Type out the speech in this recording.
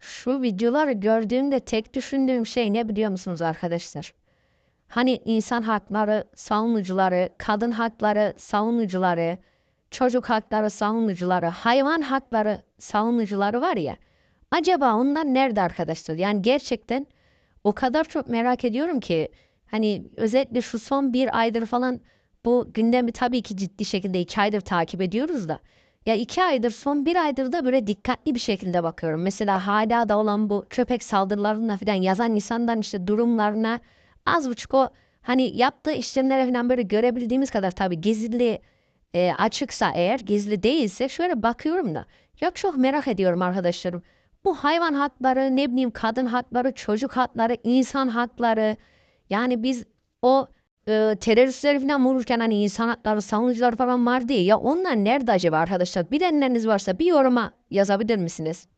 Şu videoları gördüğümde tek düşündüğüm şey ne biliyor musunuz arkadaşlar? Hani insan hakları savunucuları, kadın hakları savunucuları, çocuk hakları savunucuları, hayvan hakları savunucuları var ya. Acaba onlar nerede arkadaşlar? Yani gerçekten o kadar çok merak ediyorum ki hani özellikle şu son bir aydır falan bu gündemi tabii ki ciddi şekilde iki aydır takip ediyoruz da. Ya iki aydır son bir aydır da böyle dikkatli bir şekilde bakıyorum. Mesela hala da olan bu köpek saldırılarına falan yazan insanların işte durumlarına az buçuk o hani yaptığı işlemlere falan böyle görebildiğimiz kadar tabii gizli e, açıksa eğer gizli değilse şöyle bakıyorum da. Ya çok merak ediyorum arkadaşlarım. Bu hayvan hakları, ne bileyim kadın hakları, çocuk hakları, insan hakları. Yani biz o e, teröristleri falan vururken hani insan savunucular falan var diye. Ya onlar nerede acaba arkadaşlar? Bilenleriniz varsa bir yoruma yazabilir misiniz?